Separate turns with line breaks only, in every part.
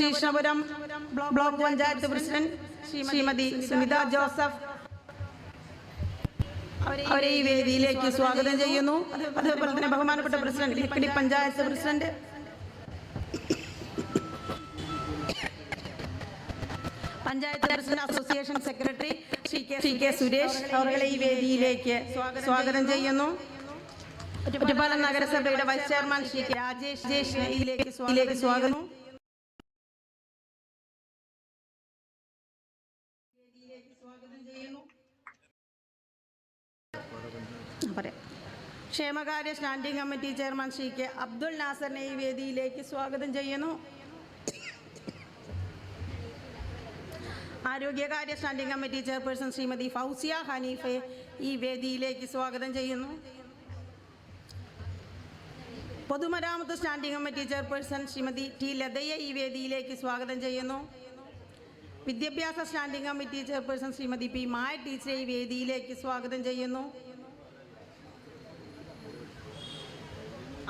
Sreekrishnapuram block panchayat president Shrimati Sunitha Joseph അവരെ ഈ വേദിയിലേക്ക് സ്വാഗതം ചെയ്യുന്നു. അതേപോലെ തന്നെ ബഹുമാനപ്പെട്ട president Lakkidi panchayat president. Panchayat president association secretary Shri K Suresh അവരെ ഈ വേദിയിലേക്ക് സ്വാഗതം ചെയ്യുന്നു. ഒറ്റപ്പാലം നഗരസഭയുടെ വൈസ് ചെയർമാൻ ശ്രീ രാജേഷ് ജേഷ് സ്വാഗതം ക്ഷേമകാര്യ standing committee chairman Shri K Abdul നാസറിനെ ഈ വേദിയിലേക്ക് സ്വാഗതം ചെയ്യുന്നു. ആരോഗ്യകാര്യ standing committee chairperson Shrimati Fousiya ഹനീഫെ ഈ വേദിയിലേക്ക് സ്വാഗതം ചെയ്യുന്നു. പൊതുമരാമത്ത് standing committee chairperson Shrimati T ലതയെ ഈ വേദിയിലേക്ക് സ്വാഗതം ചെയ്യുന്നു. വിദ്യാഭ്യാസ standing committee chairperson Shrimati P Maya ടീച്ചറെ ഈ വേദിയിലേക്ക് സ്വാഗതം ചെയ്യുന്നു.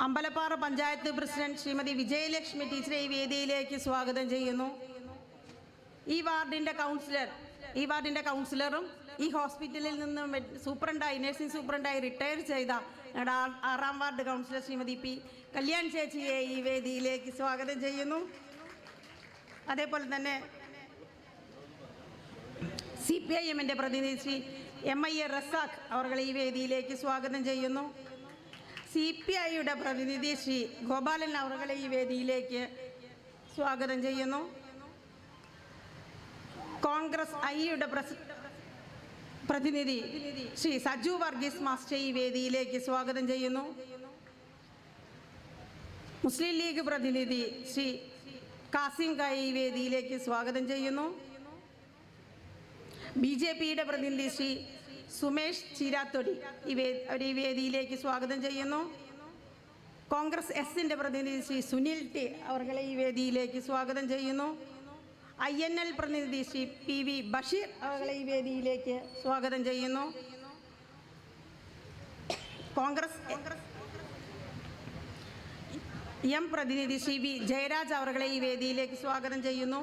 അമ്പലപ്പാറ പഞ്ചായത്ത് പ്രസിഡന്റ് ശ്രീമതി വിജയലക്ഷ്മി ടീച്ചറെ ഈ വേദിയിലേക്ക് സ്വാഗതം ചെയ്യുന്നു. ഈ വാർഡിന്റെ കൗൺസിലർ ഈ വാർഡിന്റെ കൗൺസിലറും ഈ ഹോസ്പിറ്റലിൽ നിന്ന് സൂപ്രണ്ടായി നഴ്സിംഗ് സൂപ്രണ്ടായി റിട്ടയർ ചെയ്ത ഞങ്ങളുടെ ആറാം ward councillor Shrimati P Kalyan ചേച്ചിയെ ഈ വേദിയിലേക്ക് സ്വാഗതം ചെയ്യുന്നു. അതേപോലെ തന്നെ സി പി ഐ എമ്മിന്റെ പ്രതിനിധി Shri M I A Razak അവർ ഈ വേദിയിലേക്ക് സ്വാഗതം ചെയ്യുന്നു. സി പി ഐയുടെ പ്രതിനിധി ശ്രീ ഗോപാലൻ അവറുകളെ ഈ വേദിയിലേക്ക് സ്വാഗതം ചെയ്യുന്നു. കോൺഗ്രസ് ഐയുടെ പ്രതിനിധി ശ്രീ സജു വർഗീസ് മാസ്റ്റർ ഈ വേദിയിലേക്ക് സ്വാഗതം ചെയ്യുന്നു. മുസ്ലിം ലീഗ് പ്രതിനിധി ശ്രീ കാസിം കായ ഈ വേദിയിലേക്ക് സ്വാഗതം ചെയ്യുന്നു. ബി ജെ പിയുടെ പ്രതിനിധി ശ്രീ സുമേഷ് ചീരാത്തൊടി ഈ ഒരു ഈ വേദിയിലേക്ക് സ്വാഗതം ചെയ്യുന്നു. കോൺഗ്രസ് എസിന്റെ പ്രതിനിധി ശ്രീ സുനിൽ ടി അവർകളെ ഈ വേദിയിലേക്ക് സ്വാഗതം ചെയ്യുന്നു. ഐ എൻ എൽ പ്രതിനിധി ശ്രീ പി വി ബഷീർ അവകളെ ഈ വേദിയിലേക്ക് സ്വാഗതം ചെയ്യുന്നു. കോൺഗ്രസ് എം പ്രതിനിധി ശ്രീ വി ജയരാജ് അവർകളെ ഈ വേദിയിലേക്ക് സ്വാഗതം ചെയ്യുന്നു.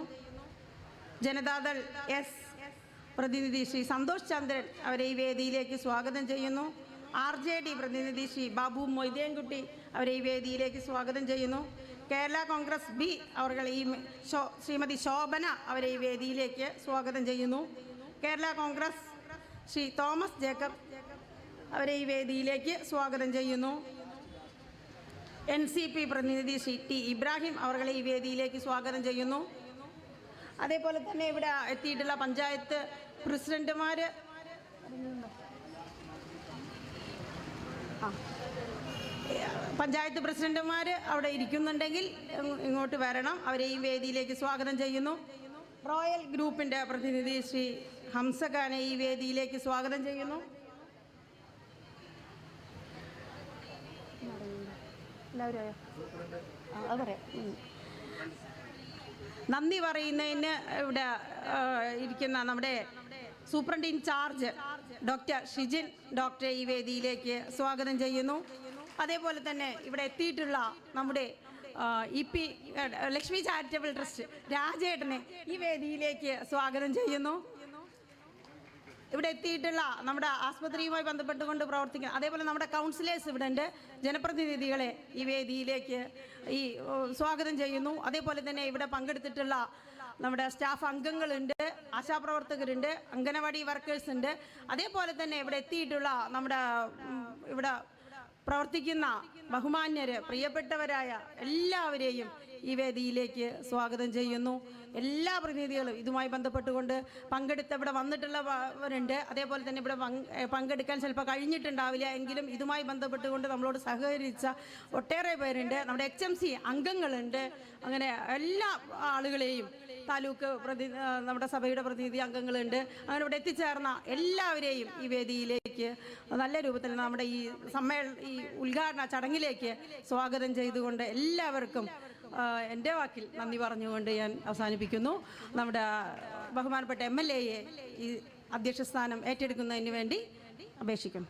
ജനതാദൾ എസ് പ്രതിനിധി ശ്രീ സന്തോഷ് ചന്ദ്രൻ അവരെ ഈ വേദിയിലേക്ക് സ്വാഗതം ചെയ്യുന്നു. ആർ ജെ ഡി പ്രതിനിധി ശ്രീ ബാബു മൊയ്തേൻകുട്ടി അവരെ ഈ വേദിയിലേക്ക് സ്വാഗതം ചെയ്യുന്നു. കേരള കോൺഗ്രസ് ബി അവർ ഈ ശ്രീമതി ശോഭന അവരെ ഈ വേദിയിലേക്ക് സ്വാഗതം ചെയ്യുന്നു. കേരള കോൺഗ്രസ് ശ്രീ തോമസ് ജേക്കബ് അവരെ ഈ വേദിയിലേക്ക് സ്വാഗതം ചെയ്യുന്നു. എൻ സി പി പ്രതിനിധി ശ്രീ ടി ഇബ്രാഹിം അവരെ ഈ വേദിയിലേക്ക് സ്വാഗതം ചെയ്യുന്നു. അതേപോലെ തന്നെ ഇവിടെ എത്തിയിട്ടുള്ള പഞ്ചായത്ത് പ്രസിഡന്റുമാർ പഞ്ചായത്ത് പ്രസിഡന്റുമാർ അവിടെ ഇരിക്കുന്നുണ്ടെങ്കിൽ ഇങ്ങോട്ട് വരണം. അവരെ ഈ വേദിയിലേക്ക് സ്വാഗതം ചെയ്യുന്നു. റോയൽ ഗ്രൂപ്പിന്റെ പ്രതിനിധി ശ്രീ ഹംസഖാനെ ഈ വേദിയിലേക്ക് സ്വാഗതം ചെയ്യുന്നു. നന്ദി പറയുന്നതിന് ഇവിടെ ഇരിക്കുന്ന നമ്മുടെ സൂപ്രണ്ട് ഇൻചാർജ് ഡോക്ടർ ഷിജിൻ ഡോക്ടറെ ഈ വേദിയിലേക്ക് സ്വാഗതം ചെയ്യുന്നു. അതേപോലെ തന്നെ ഇവിടെ എത്തിയിട്ടുള്ള നമ്മുടെ E P Lakshmi charitable trust രാജേട്ടനെ ഈ വേദിയിലേക്ക് സ്വാഗതം ചെയ്യുന്നു. ഇവിടെ എത്തിയിട്ടുള്ള നമ്മുടെ ആസ്പത്രിയുമായി ബന്ധപ്പെട്ടുകൊണ്ട് പ്രവർത്തിക്കുന്ന അതേപോലെ നമ്മുടെ കൗൺസിലേഴ്സ് ഇവിടെ ഉണ്ട്. ജനപ്രതിനിധികളെ ഈ വേദിയിലേക്ക് ഈ സ്വാഗതം ചെയ്യുന്നു. അതേപോലെ തന്നെ ഇവിടെ പങ്കെടുത്തിട്ടുള്ള നമ്മുടെ സ്റ്റാഫ് അംഗങ്ങളുണ്ട് ആശാപ്രവർത്തകരുണ്ട് അംഗനവാടി വർക്കേഴ്സ് ഉണ്ട് അതേപോലെ തന്നെ ഇവിടെ എത്തിയിട്ടുള്ള നമ്മുടെ ഇവിടെ പ്രവർത്തിക്കുന്ന ബഹുമാന്യര് പ്രിയപ്പെട്ടവരായ എല്ലാവരെയും ഈ വേദിയിലേക്ക് സ്വാഗതം ചെയ്യുന്നു. എല്ലാ പ്രതിനിധികളും ഇതുമായി ബന്ധപ്പെട്ടുകൊണ്ട് പങ്കെടുത്ത് ഇവിടെ വന്നിട്ടുള്ളവരുണ്ട്. അതേപോലെ തന്നെ ഇവിടെ പങ്കെടുക്കാൻ ചിലപ്പോൾ കഴിഞ്ഞിട്ടുണ്ടാവില്ല എങ്കിലും ഇതുമായി ബന്ധപ്പെട്ടുകൊണ്ട് നമ്മളോട് സഹകരിച്ച ഒട്ടേറെ പേരുണ്ട്. നമ്മുടെ എച്ച് അംഗങ്ങളുണ്ട്. അങ്ങനെ എല്ലാ ആളുകളെയും താലൂക്ക് പ്രതി നമ്മുടെ സഭയുടെ പ്രതിനിധി അംഗങ്ങളുണ്ട്. അങ്ങനെ ഇവിടെ എത്തിച്ചേർന്ന എല്ലാവരെയും ഈ വേദിയിലേക്ക് നല്ല രൂപത്തിൽ നമ്മുടെ ഈ സമ്മേളന ഈ ഉദ്ഘാടന ചടങ്ങിലേക്ക് സ്വാഗതം ചെയ്തുകൊണ്ട് എല്ലാവർക്കും എന്റെ വാക്കിൽ നന്ദി പറഞ്ഞുകൊണ്ട് ഞാൻ അവസാനിപ്പിക്കുന്നു. നമ്മുടെ ബഹുമാനപ്പെട്ട എം എൽ എയെ ഈ അധ്യക്ഷ സ്ഥാനം ഏറ്റെടുക്കുന്നതിന് വേണ്ടി അപേക്ഷിക്കുന്നു.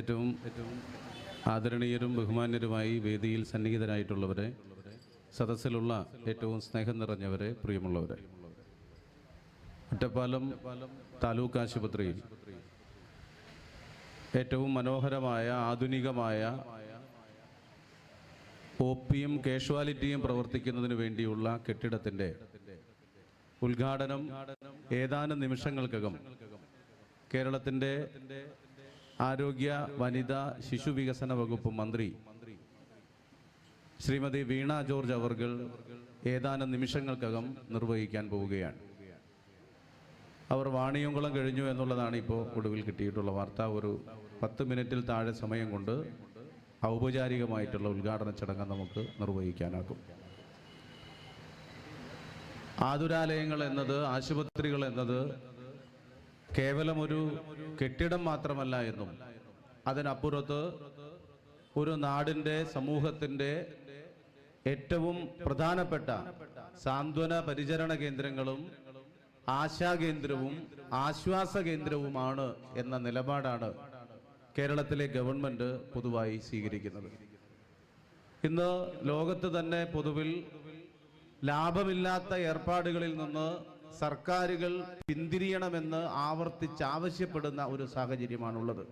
ഏറ്റവും ആദരണീയരും ബഹുമാന്യരുമായി വേദിയിൽ സന്നിഹിതരായിട്ടുള്ളവരെ സദസ്സിലുള്ള ഏറ്റവും സ്നേഹം നിറഞ്ഞവരെ പ്രിയമുള്ളവരെ. ഒറ്റപ്പാലം താലൂക്ക് ആശുപത്രിയിൽ ഏറ്റവും മനോഹരമായ ആധുനികമായ ഒ പിയും കാഷ്വാലിറ്റിയും പ്രവർത്തിക്കുന്നതിന് വേണ്ടിയുള്ള കെട്ടിടത്തിന്റെ ഉദ്ഘാടനം ഏതാനും നിമിഷങ്ങൾക്കകം കേരളത്തിന്റെ ആരോഗ്യ വനിതാ ശിശു വികസന വകുപ്പ് മന്ത്രി ശ്രീമതി വീണ ജോർജ് അവർകൾ ഏതാനും നിമിഷങ്ങൾക്കകം നിർവഹിക്കാൻ പോവുകയാണ്. അവർ വാണിയംകുളം കഴിഞ്ഞു എന്നുള്ളതാണ് ഇപ്പോൾ ഒടുവിൽ കിട്ടിയിട്ടുള്ള വാർത്ത. ഒരു പത്ത് മിനിറ്റിൽ താഴെ സമയം കൊണ്ട് ഔപചാരികമായിട്ടുള്ള ഉദ്ഘാടന ചടങ്ങ് നമുക്ക് നിർവഹിക്കാനാകും. ആതുരാലയങ്ങൾ എന്നത് ആശുപത്രികൾ എന്നത് കേവലം ഒരു കെട്ടിടം മാത്രമല്ല എന്നും അതിനപ്പുറത്ത് ഒരു നാടിന്റെ സമൂഹത്തിന്റെ ഏറ്റവും പ്രധാനപ്പെട്ട സാന്ത്വന പരിചരണ കേന്ദ്രങ്ങളും ആശാകേന്ദ്രവും ആശ്വാസ കേന്ദ്രവുമാണ് എന്ന നിലപാടാണ് കേരളത്തിലെ ഗവൺമെന്റ് പൊതുവായി സ്വീകരിക്കുന്നത്. ഇന്ന് ലോകത്ത് തന്നെ പൊതുവിൽ ലാഭമില്ലാത്ത ഏർപ്പാടുകളിൽ നിന്ന് സർക്കാരുകൾ പിന്തിരിയണമെന്ന് ആവർത്തിച്ച് ആവശ്യപ്പെടുന്ന ഒരു സാഹചര്യമാണുള്ളത്.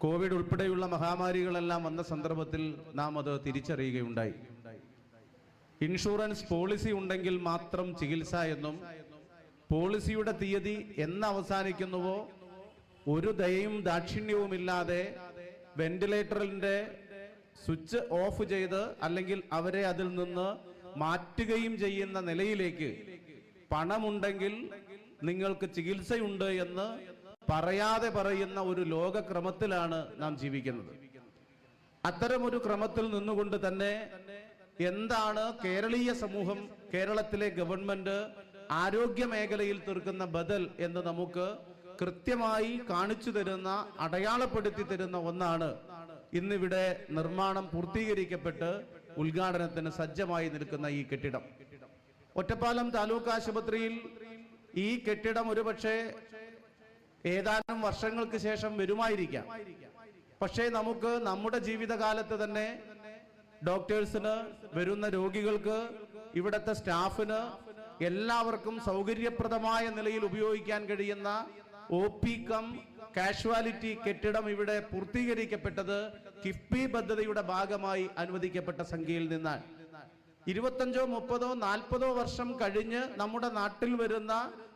കോവിഡ് ഉൾപ്പെടെയുള്ള മഹാമാരികളെല്ലാം വന്ന സന്ദർഭത്തിൽ നാം അത് തിരിച്ചറിയുകയുണ്ടായി. ഇൻഷുറൻസ് പോളിസി ഉണ്ടെങ്കിൽ മാത്രം ചികിത്സ എന്നും പോളിസിയുടെ തീയതി എന്ന് അവസാനിക്കുന്നുവോ ഒരു ദയയും ദാക്ഷിണ്യവുമില്ലാതെ വെന്റിലേറ്ററിന്റെ സ്വിച്ച് ഓഫ് ചെയ്ത് അല്ലെങ്കിൽ അവരെ അതിൽ നിന്ന് മാറ്റുകയും ചെയ്യുന്ന നിലയിലേക്ക് പണമുണ്ടെങ്കിൽ നിങ്ങൾക്ക് ചികിത്സയുണ്ട് എന്ന് പറയാതെ പറയുന്ന ഒരു ലോകക്രമത്തിലാണ് നാം ജീവിക്കുന്നത്. അത്തരമൊരു ക്രമത്തിൽ നിന്നുകൊണ്ട് തന്നെ എന്താണ് കേരളീയ സമൂഹം കേരളത്തിലെ ഗവൺമെന്റ് ആരോഗ്യ മേഖലയിൽ തീർക്കുന്ന ബദൽ എന്ന് നമുക്ക് കൃത്യമായി കാണിച്ചു തരുന്ന അടയാളപ്പെടുത്തി തരുന്ന ഒന്നാണ് ഇന്നിവിടെ നിർമ്മാണം പൂർത്തീകരിക്കപ്പെട്ട് ഉദ്ഘാടനത്തിന് സജ്ജമായി നിൽക്കുന്ന ഈ കെട്ടിടം. ഒറ്റപ്പാലം താലൂക്ക് ആശുപത്രിയിൽ ഈ കെട്ടിടം ഒരുപക്ഷെ ഏതാനും വർഷങ്ങൾക്ക് ശേഷം വരുമായിരിക്കാം. പക്ഷേ നമുക്ക് നമ്മുടെ ജീവിതകാലത്ത് തന്നെ ഡോക്ടേഴ്സിന് വരുന്ന രോഗികൾക്ക് ഇവിടുത്തെ സ്റ്റാഫിന് എല്ലാവർക്കും സൗകര്യപ്രദമായ നിലയിൽ ഉപയോഗിക്കാൻ കഴിയുന്ന ഒ പി കം കാഷ്വാലിറ്റി കെട്ടിടം ഇവിടെ പൂർത്തീകരിക്കപ്പെട്ടത് കിഫ്ബി പദ്ധതിയുടെ ഭാഗമായി അനുവദിക്കപ്പെട്ട സംഖ്യയിൽ നിന്നാണ്. ഇരുപത്തഞ്ചോ മുപ്പതോ നാൽപ്പതോ വർഷം കഴിഞ്ഞ് നമ്മുടെ നാട്ടിൽ വരുന്ന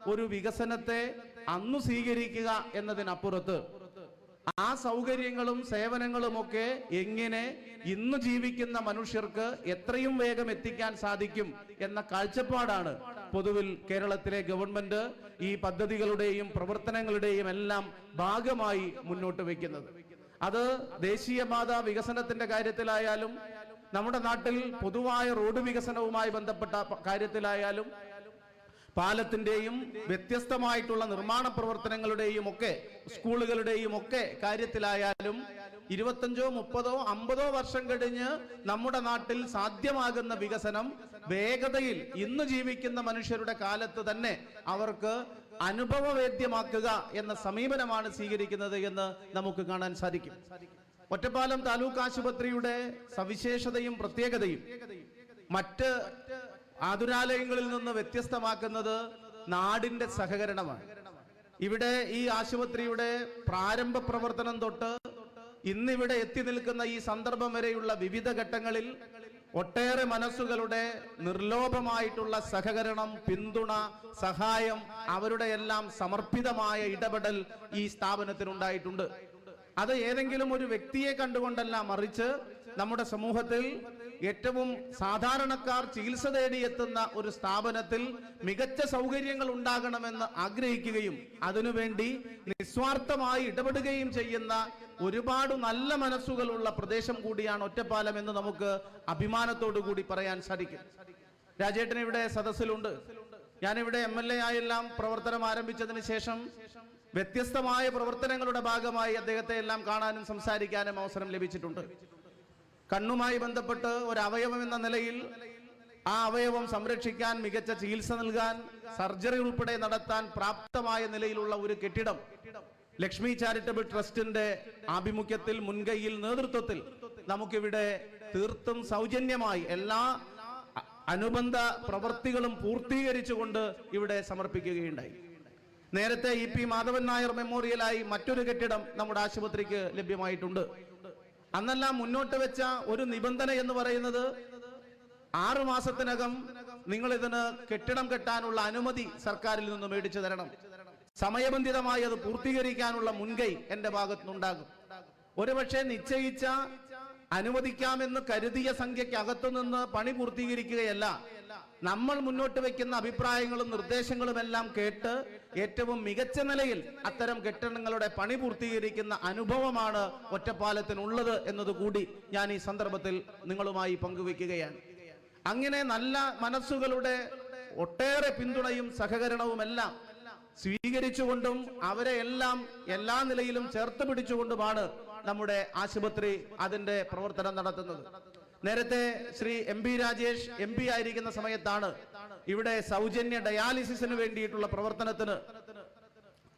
ഒരു വികസനത്തെ അന്ന് സ്വീകരിക്കുക എന്നതിനപ്പുറത്ത് ആ സൗകര്യങ്ങളും സേവനങ്ങളുമൊക്കെ എങ്ങനെ ഇന്ന് ജീവിക്കുന്ന മനുഷ്യർക്ക് എത്രയും വേഗം എത്തിക്കാൻ സാധിക്കും എന്ന കാഴ്ചപ്പാടാണ് പൊതുവിൽ കേരളത്തിലെ ഗവൺമെന്റ് ഈ പദ്ധതികളുടെയും പ്രവർത്തനങ്ങളുടെയും എല്ലാം ഭാഗമായി മുന്നോട്ട് വെക്കുന്നത് അത് ദേശീയപാത വികസനത്തിന്റെ കാര്യത്തിലായാലും നമ്മുടെ നാട്ടിൽ പൊതുവായ റോഡ് വികസനവുമായി ബന്ധപ്പെട്ട കാര്യത്തിലായാലും പാലത്തിന്റെയും വ്യത്യസ്തമായിട്ടുള്ള നിർമ്മാണ പ്രവർത്തനങ്ങളുടെയും ഒക്കെ സ്കൂളുകളുടെയും ഒക്കെ കാര്യത്തിലായാലും ഇരുപത്തഞ്ചോ മുപ്പതോ അമ്പതോ വർഷം കഴിഞ്ഞ് നമ്മുടെ നാട്ടിൽ സാധ്യമാകുന്ന വികസനം വേഗതയിൽ ഇന്ന് ജീവിക്കുന്ന മനുഷ്യരുടെ കാലത്ത് തന്നെ അവർക്ക് അനുഭവവേദ്യമാക്കുക എന്ന സമീപനമാണ് സ്വീകരിക്കുന്നത് എന്ന് നമുക്ക് കാണാൻ സാധിക്കും. ഒറ്റപ്പാലം താലൂക്ക് ആശുപത്രിയുടെ സവിശേഷതയും പ്രത്യേകതയും മറ്റ് ആതുരാലയങ്ങളിൽ നിന്ന് വ്യത്യസ്തമാക്കുന്നത് നാടിന്റെ സഹകരണമാണ്. ഇവിടെ ഈ ആശുപത്രിയുടെ പ്രാരംഭ പ്രവർത്തനം തൊട്ട് ഇന്നിവിടെ എത്തി നിൽക്കുന്ന ഈ സന്ദർഭം വരെയുള്ള വിവിധ ഘട്ടങ്ങളിൽ ഒട്ടേറെ മനസ്സുകളുടെ നിർലോഭമായിട്ടുള്ള സഹകരണം പിന്തുണ സഹായം അവരുടെ എല്ലാം സമർപ്പിതമായ ഇടപെടൽ ഈ സ്ഥാപനത്തിനുണ്ടായിട്ടുണ്ട്. അത് ഏതെങ്കിലും ഒരു വ്യക്തിയെ കണ്ടുകൊണ്ടല്ല മറിച്ച് നമ്മുടെ സമൂഹത്തിൽ ഏറ്റവും സാധാരണക്കാർ ചികിത്സ തേടിയെത്തുന്ന ഒരു സ്ഥാപനത്തിൽ മികച്ച സൗകര്യങ്ങൾ ഉണ്ടാകണമെന്ന് ആഗ്രഹിക്കുകയും അതിനുവേണ്ടി നിസ്വാർത്ഥമായി ഇടപെടുകയും ചെയ്യുന്ന ഒരുപാട് നല്ല മനസ്സുകളുള്ള പ്രദേശം കൂടിയാണ് ഒറ്റപ്പാലം എന്ന് നമുക്ക് അഭിമാനത്തോടു കൂടി പറയാൻ സാധിക്കും. രാജേട്ടൻ ഇവിടെ സദസ്സിലുണ്ട്. ഞാനിവിടെ എം എൽ എ ആയെല്ലാം പ്രവർത്തനം ആരംഭിച്ചതിന് ശേഷം വ്യത്യസ്തമായ പ്രവർത്തനങ്ങളുടെ ഭാഗമായി അദ്ദേഹത്തെ എല്ലാം കാണാനും സംസാരിക്കാനും അവസരം ലഭിച്ചിട്ടുണ്ട്. കണ്ണുമായി ബന്ധപ്പെട്ട് ഒരു അവയവം എന്ന നിലയിൽ ആ അവയവം സംരക്ഷിക്കാൻ മികച്ച ചികിത്സ നൽകാൻ സർജറി ഉൾപ്പെടെ നടത്താൻ പ്രാപ്തമായ നിലയിലുള്ള ഒരു കെട്ടിടം ലക്ഷ്മി ചാരിറ്റബിൾ ട്രസ്റ്റിന്റെ ആഭിമുഖ്യത്തിൽ മുൻകൈയിൽ നേതൃത്വത്തിൽ നമുക്കിവിടെ തീർത്തും സൗജന്യമായി എല്ലാ അനുബന്ധ പ്രവൃത്തികളും പൂർത്തീകരിച്ചുകൊണ്ട് ഇവിടെ സമർപ്പിക്കുകയുണ്ടായി. നേരത്തെ ഇ പി മാധവൻ നായർ മെമ്മോറിയലായി മറ്റൊരു കെട്ടിടം നമ്മുടെ ആശുപത്രിക്ക് ലഭ്യമായിട്ടുണ്ട്. അന്നെല്ലാം മുന്നോട്ട് വെച്ച ഒരു നിബന്ധന എന്ന് പറയുന്നത് ആറു മാസത്തിനകം നിങ്ങൾ ഇതിന് കെട്ടിടം കെട്ടാനുള്ള അനുമതി സർക്കാരിൽ നിന്ന് മേടിച്ചു തരണം. സമയബന്ധിതമായി അത് പൂർത്തീകരിക്കാനുള്ള മുൻകൈ എന്റെ ഭാഗത്തുനിന്നുണ്ടാകും. ഒരുപക്ഷെ നിശ്ചയിച്ച അനുവദിക്കാമെന്ന് കരുതിയ സംഖ്യയ്ക്ക് അകത്തുനിന്ന് പണി പൂർത്തീകരിക്കുകയല്ല. നമ്മൾ മുന്നോട്ട് വെക്കുന്ന അഭിപ്രായങ്ങളും നിർദ്ദേശങ്ങളും എല്ലാം കേട്ട് ഏറ്റവും മികച്ച നിലയിൽ അത്തരം കെട്ടിടങ്ങളുടെ പണി പൂർത്തീകരിക്കുന്ന അനുഭവമാണ് ഒറ്റപ്പാലത്തിനുള്ളത് എന്നതുകൂടി ഞാൻ ഈ സന്ദർഭത്തിൽ നിങ്ങളുമായി പങ്കുവെക്കുകയാണ് അങ്ങനെ നല്ല മനസ്സുകളുടെ ഒട്ടേറെ പിന്തുണയും സഹകരണവും എല്ലാം സ്വീകരിച്ചുകൊണ്ടും അവരെ എല്ലാം എല്ലാ നിലയിലും ചേർത്ത് പിടിച്ചുകൊണ്ടുമാണ് നമ്മുടെ ആശുപത്രി അതിന്റെ പ്രവർത്തനം നടത്തുന്നത്. നേരത്തെ Shri M P Rajesh M P ആയിരിക്കുന്ന സമയത്താണ് ഇവിടെ സൗജന്യ ഡയാലിസിസിന് വേണ്ടിയിട്ടുള്ള പ്രവർത്തനത്തിന്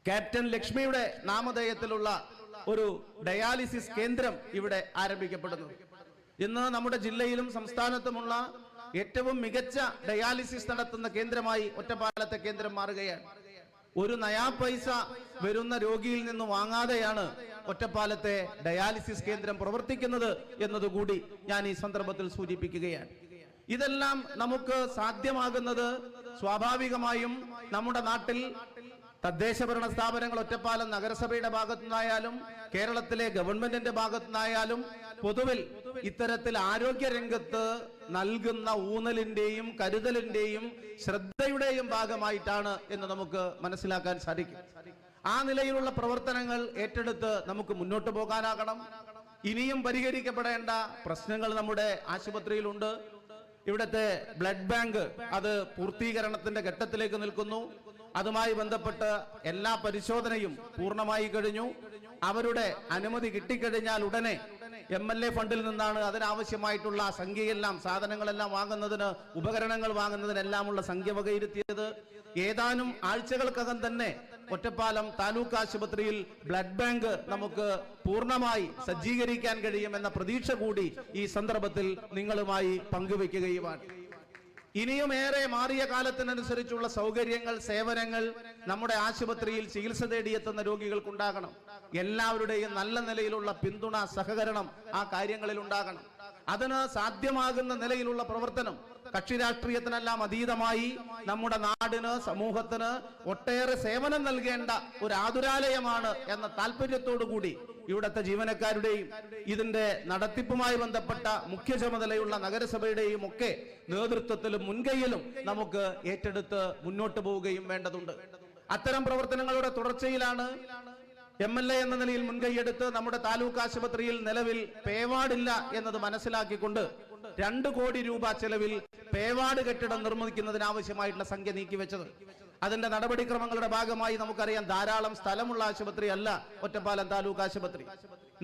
ക്യാപ്റ്റൻ ലക്ഷ്മിയുടെ നാമധേയത്തിലുള്ള ഒരു ഡയാലിസിസ് കേന്ദ്രം ഇവിടെ ആരംഭിക്കപ്പെടുന്നു. ഇന്ന് നമ്മുടെ ജില്ലയിലും സംസ്ഥാനത്തുമുള്ള ഏറ്റവും മികച്ച ഡയാലിസിസ് നടത്തുന്ന കേന്ദ്രമായി ഒറ്റപ്പാലത്തെ കേന്ദ്രം മാറുകയാണ്. ഒരു നയാ പൈസ വരുന്ന രോഗിയിൽ നിന്ന് വാങ്ങാതെയാണ് ഒറ്റപ്പാലത്തെ ഡയാലിസിസ് കേന്ദ്രം പ്രവർത്തിക്കുന്നത് എന്നതുകൂടി ഞാൻ ഈ സന്ദർഭത്തിൽ സൂചിപ്പിക്കുകയാണ്. ഇതെല്ലാം നമുക്ക് സാധ്യമാകുന്നത് സ്വാഭാവികമായും നമ്മുടെ നാട്ടിൽ തദ്ദേശ ഭരണ സ്ഥാപനങ്ങൾ ഒറ്റപ്പാലം നഗരസഭയുടെ ഭാഗത്തുനിന്നായാലും കേരളത്തിലെ ഗവൺമെന്റിന്റെ ഭാഗത്തുനിന്നായാലും പൊതുവിൽ ഇത്തരത്തിൽ ആരോഗ്യ രംഗത്ത് നൽകുന്ന ഊന്നലിന്റെയും കരുതലിന്റെയും ശ്രദ്ധയുടെയും ഭാഗമായിട്ടാണ് എന്ന് നമുക്ക് മനസ്സിലാക്കാൻ സാധിക്കും. ആ നിലയിലുള്ള പ്രവർത്തനങ്ങൾ ഏറ്റെടുത്ത് നമുക്ക് മുന്നോട്ട് പോകാനാകണം. ഇനിയും പരിഹരിക്കപ്പെടേണ്ട പ്രശ്നങ്ങൾ നമ്മുടെ ആശുപത്രിയിലുണ്ട്. ഇവിടുത്തെ ബ്ലഡ് ബാങ്ക് അത് പൂർത്തീകരണത്തിന്റെ ഘട്ടത്തിലേക്ക് നിൽക്കുന്നു. അതുമായി ബന്ധപ്പെട്ട് എല്ലാ പരിശോധനയും പൂർണമായി കഴിഞ്ഞു. അവരുടെ അനുമതി കിട്ടിക്കഴിഞ്ഞാൽ ഉടനെ എം എൽ എ ഫണ്ടിൽ നിന്നാണ് അതിനാവശ്യമായിട്ടുള്ള സംഖ്യയെല്ലാം സാധനങ്ങളെല്ലാം വാങ്ങുന്നതിന് ഉപകരണങ്ങൾ വാങ്ങുന്നതിനെല്ലാമുള്ള സംഖ്യ വകയിരുത്തിയത്. ഏതാനും ആഴ്ചകൾക്കകം തന്നെ ഒറ്റപ്പാലം താലൂക്ക് ആശുപത്രിയിൽ ബ്ലഡ് ബാങ്ക് നമുക്ക് പൂർണമായി സജ്ജീകരിക്കാൻ കഴിയുമെന്ന പ്രതീക്ഷ കൂടി ഈ സന്ദർഭത്തിൽ നിങ്ങളുമായി പങ്കുവെക്കുകയുമാണ് ഇനിയും ഏറെ മാറിയ കാലത്തിനനുസരിച്ചുള്ള സൗകര്യങ്ങൾ സേവനങ്ങൾ നമ്മുടെ ആശുപത്രിയിൽ ചികിത്സ തേടിയെത്തുന്ന രോഗികൾക്കുണ്ടാകണം. എല്ലാവരുടെയും നല്ല നിലയിലുള്ള പിന്തുണ സഹകരണം ആ കാര്യങ്ങളിൽ ഉണ്ടാകണം. അതിന് സാധ്യമാകുന്ന നിലയിലുള്ള പ്രവർത്തനം കക്ഷി രാഷ്ട്രീയത്തിനെല്ലാം അതീതമായി നമ്മുടെ നാടിന് സമൂഹത്തിന് ഒട്ടേറെ സേവനം നൽകേണ്ട ഒരു ആതുരാലയമാണ് എന്ന താല്പര്യത്തോടു കൂടി ഇവിടുത്തെ ജീവനക്കാരുടെയും ഇതിന്റെ നടത്തിപ്പുമായി ബന്ധപ്പെട്ട മുഖ്യ ചുമതലയുള്ള നഗരസഭയുടെയും ഒക്കെ നേതൃത്വത്തിലും മുൻകൈയിലും നമുക്ക് ഏറ്റെടുത്ത് മുന്നോട്ട് പോവുകയും വേണ്ടതുണ്ട്. അത്തരം പ്രവർത്തനങ്ങളുടെ തുടർച്ചയിലാണ് എം എൽ എ എന്ന നിലയിൽ മുൻകൈയെടുത്ത് നമ്മുടെ താലൂക്ക് ആശുപത്രിയിൽ നിലവിൽ പേവാടില്ല എന്നത് മനസ്സിലാക്കിക്കൊണ്ട് രണ്ട് കോടി രൂപ ചെലവിൽ പേവാർഡ് കെട്ടിടം നിർമ്മിക്കുന്നതിന് ആവശ്യമായിട്ടുള്ള സംഖ്യ നീക്കിവെച്ചത് അതിന്റെ നടപടിക്രമങ്ങളുടെ ഭാഗമായി നമുക്കറിയാം ധാരാളം സ്ഥലമുള്ള ആശുപത്രി അല്ല ഒറ്റപ്പാലം താലൂക്ക് ആശുപത്രി.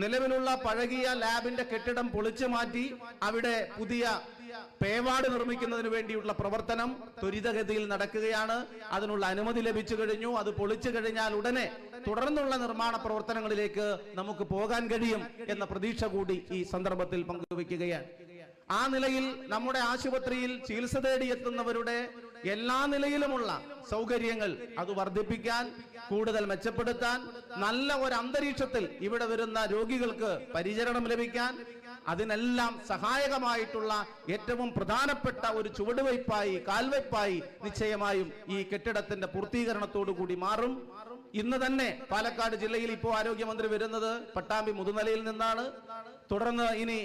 നിലവിലുള്ള പഴകിയ ലാബിന്റെ കെട്ടിടം പൊളിച്ചു മാറ്റി അവിടെ പുതിയ പേവാട് നിർമ്മിക്കുന്നതിന് വേണ്ടിയുള്ള പ്രവർത്തനം ത്വരിതഗതിയിൽ നടക്കുകയാണ്. അതിനുള്ള അനുമതി ലഭിച്ചു കഴിഞ്ഞു. അത് പൊളിച്ചു കഴിഞ്ഞാൽ ഉടനെ തുടർന്നുള്ള നിർമ്മാണ പ്രവർത്തനങ്ങളിലേക്ക് നമുക്ക് പോകാൻ കഴിയും എന്ന പ്രതീക്ഷ കൂടി ഈ സന്ദർഭത്തിൽ പങ്കുവെക്കുകയാണ് ആ നിലയിൽ നമ്മുടെ ആശുപത്രിയിൽ ചികിത്സ തേടിയെത്തുന്നവരുടെ എല്ലാ നിലയിലുമുള്ള സൗകര്യങ്ങൾ അത് വർദ്ധിപ്പിക്കാൻ കൂടുതൽ മെച്ചപ്പെടുത്താൻ നല്ല ഒരു അന്തരീക്ഷത്തിൽ ഇവിടെ വരുന്ന രോഗികൾക്ക് പരിചരണം ലഭിക്കാൻ അതിനെല്ലാം സഹായകമായിട്ടുള്ള ഏറ്റവും പ്രധാനപ്പെട്ട ഒരു ചുവടുവയ്പായി കാൽവയ്പായി നിശ്ചയമായും ഈ കെട്ടിടത്തിന്റെ പൂർത്തീകരണത്തോടു കൂടി മാറും. ഇന്ന് തന്നെ പാലക്കാട് ജില്ലയിൽ ഇപ്പോൾ ആരോഗ്യമന്ത്രി വരുന്നത് പട്ടാമ്പി മുതുനിലയിൽ നിന്നാണ്. തുടർന്ന് ഇനി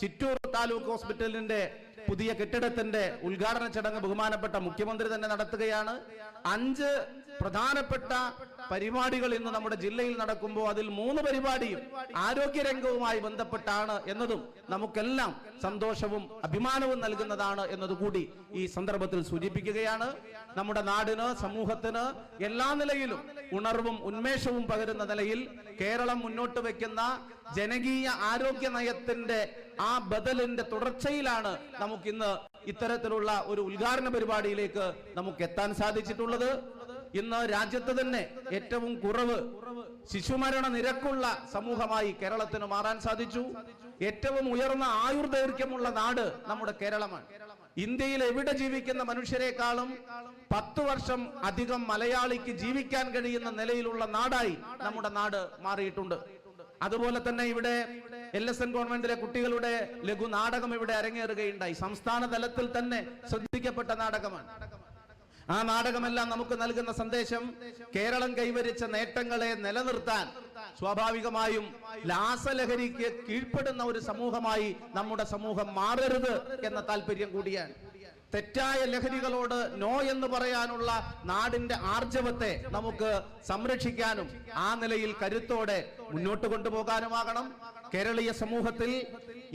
ചിറ്റൂർ താലൂക്ക് ഹോസ്പിറ്റലിന്റെ പുതിയ കെട്ടിടത്തിന്റെ ഉദ്ഘാടന ചടങ്ങ് ബഹുമാനപ്പെട്ട മുഖ്യമന്ത്രി തന്നെ നടത്തുകയാണ്. അഞ്ച് പ്രധാനപ്പെട്ട പരിപാടികൾ ഇന്ന് നമ്മുടെ ജില്ലയിൽ നടക്കുമ്പോൾ അതിൽ മൂന്ന് പരിപാടിയും ആരോഗ്യരംഗവുമായി ബന്ധപ്പെട്ടാണ് എന്നതും നമുക്കെല്ലാം സന്തോഷവും അഭിമാനവും നൽകുന്നതാണ് എന്നതുകൂടി ഈ സന്ദർഭത്തിൽ സൂചിപ്പിക്കുകയാണ്. നമ്മുടെ നാടിന് സമൂഹത്തിന് എല്ലാ നിലയിലും ഉണർവും ഉന്മേഷവും പകരുന്ന നിലയിൽ കേരളം മുന്നോട്ട് വെക്കുന്ന ജനകീയ ആരോഗ്യ നയത്തിന്റെ ആ ബദലിന്റെ തുടർച്ചയിലാണ് നമുക്കിന്ന് ഇത്തരത്തിലുള്ള ഒരു ഉദ്ഘാടന പരിപാടിയിലേക്ക് നമുക്ക് എത്താൻ സാധിച്ചിട്ടുള്ളത്. ഇന്ന് രാജ്യത്ത് തന്നെ ഏറ്റവും കുറവ് ശിശുമരണ നിരക്കുള്ള സമൂഹമായി കേരളത്തിന് മാറാൻ സാധിച്ചു. ഏറ്റവും ഉയർന്ന ആയുർദൈർഘ്യമുള്ള നാട് നമ്മുടെ കേരളമാണ്. ഇന്ത്യയിൽ എവിടെ ജീവിക്കുന്ന മനുഷ്യരെക്കാളും പത്ത് വർഷം അധികം മലയാളിക്ക് ജീവിക്കാൻ കഴിയുന്ന നിലയിലുള്ള നാടായി നമ്മുടെ നാട് മാറിയിട്ടുണ്ട്. അതുപോലെ തന്നെ ഇവിടെ എൽ എസ് എൻ ഗവൺമെന്റിലെ കുട്ടികളുടെ ലഘു നാടകം ഇവിടെ അരങ്ങേറുകയുണ്ടായി. സംസ്ഥാന തലത്തിൽ തന്നെ ശ്രദ്ധിക്കപ്പെട്ട നാടകമാണ്. ആ നാടകമെല്ലാം നമുക്ക് നൽകുന്ന സന്ദേശം കേരളം കൈവരിച്ച നേട്ടങ്ങളെ നിലനിർത്താൻ സ്വാഭാവികമായും ലാസലഹരിക്ക് കീഴ്പ്പെടുന്ന ഒരു സമൂഹമായി നമ്മുടെ സമൂഹം മാറരുത് എന്ന താല്പര്യം കൂടിയാണ്. തെറ്റായ ലഹരികളോട് നോ എന്ന് പറയാനുള്ള നാടിന്റെ ആർജവത്തെ നമുക്ക് സംരക്ഷിക്കാനും ആ നിലയിൽ കരുത്തോടെ മുന്നോട്ട് കൊണ്ടുപോകാനുമാകണം. കേരളീയ സമൂഹത്തിൽ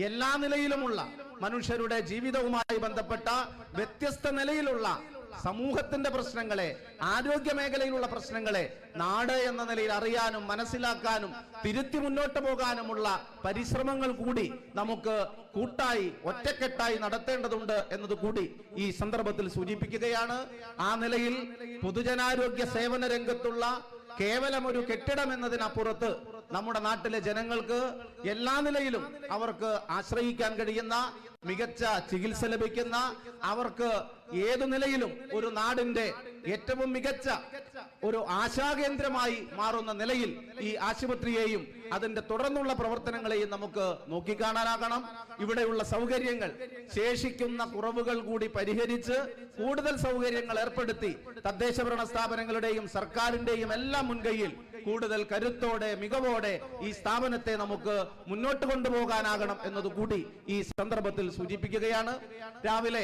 എല്ലാ നിലയിലുമുള്ള മനുഷ്യരുടെ ജീവിതവുമായി ബന്ധപ്പെട്ട വ്യത്യസ്ത നിലയിലുള്ള സമൂഹത്തിന്റെ പ്രശ്നങ്ങളെ ആരോഗ്യ മേഖലയിലുള്ള പ്രശ്നങ്ങളെ നാട് എന്ന നിലയിൽ അറിയാനും മനസ്സിലാക്കാനും തിരുത്തി മുന്നോട്ട് പോകാനുമുള്ള പരിശ്രമങ്ങൾ കൂടി നമുക്ക് കൂട്ടായി ഒറ്റക്കെട്ടായി നടത്തേണ്ടതുണ്ട് എന്നത് കൂടി ഈ സന്ദർഭത്തിൽ സൂചിപ്പിക്കുകയാണ്. ആ നിലയിൽ പൊതുജനാരോഗ്യ സേവന രംഗത്തുള്ള കേവലം ഒരു കെട്ടിടം എന്നതിനപ്പുറത്ത് നമ്മുടെ നാട്ടിലെ ജനങ്ങൾക്ക് എല്ലാ നിലയിലും അവർക്ക് ആശ്രയിക്കാൻ കഴിയുന്ന മികച്ച ചികിത്സ ലഭിക്കുന്ന അവർക്ക് ഏതു നിലയിലും ഒരു നാടിന്റെ ഏറ്റവും മികച്ച ഒരു ആശാകേന്ദ്രമായി മാറുന്ന നിലയിൽ ഈ ആശുപത്രിയെയും അതിന്റെ തുടർന്നുള്ള പ്രവർത്തനങ്ങളെയും നമുക്ക് നോക്കിക്കാണാനാകണം. ഇവിടെയുള്ള സൗകര്യങ്ങൾ ശേഷിക്കുന്ന കുറവുകൾ കൂടി പരിഹരിച്ച് കൂടുതൽ സൗകര്യങ്ങൾ ഏർപ്പെടുത്തി തദ്ദേശ ഭരണ സ്ഥാപനങ്ങളുടെയും സർക്കാരിന്റെയും എല്ലാം മുൻകൈയിൽ കൂടുതൽ കരുത്തോടെ മികവോടെ ഈ സ്ഥാപനത്തെ നമുക്ക് മുന്നോട്ട് കൊണ്ടുപോകാനാകണം എന്നത് കൂടി ഈ സന്ദർഭത്തിൽ സൂചിപ്പിക്കുകയാണ്. രാവിലെ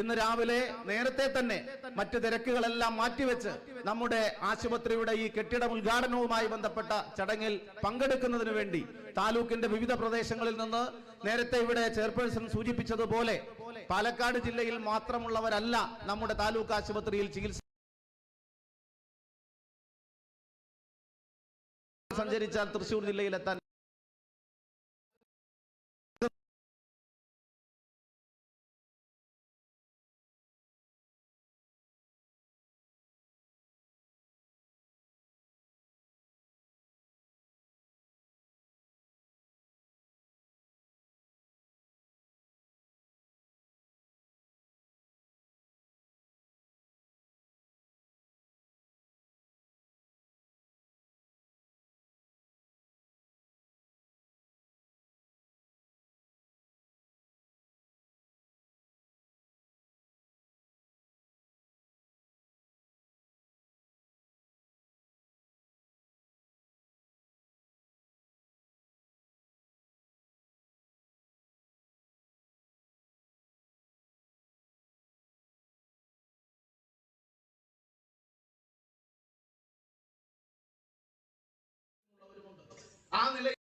ഇന്ന് രാവിലെ നേരത്തെ തന്നെ മറ്റ് തിരക്കുകളെല്ലാം മാറ്റിവെച്ച് നമ്മുടെ ആശുപത്രിയുടെ ഈ കെട്ടിട ഉദ്ഘാടനവുമായി ബന്ധപ്പെട്ട ചടങ്ങിൽ പങ്കെടുക്കുന്നതിന് വേണ്ടി താലൂക്കിന്റെ വിവിധ പ്രദേശങ്ങളിൽ നിന്ന് നേരത്തെ ഇവിടെ ചെയർപേഴ്സൺ സൂചിപ്പിച്ചതുപോലെ പാലക്കാട് ജില്ലയിൽ മാത്രമുള്ളവരല്ല നമ്മുടെ താലൂക്ക് ആശുപത്രിയിൽ ചികിത്സ സഞ്ചരിച്ചാൽ തൃശൂർ ജില്ലയിലെത്താൻ ആ നിലയിൽ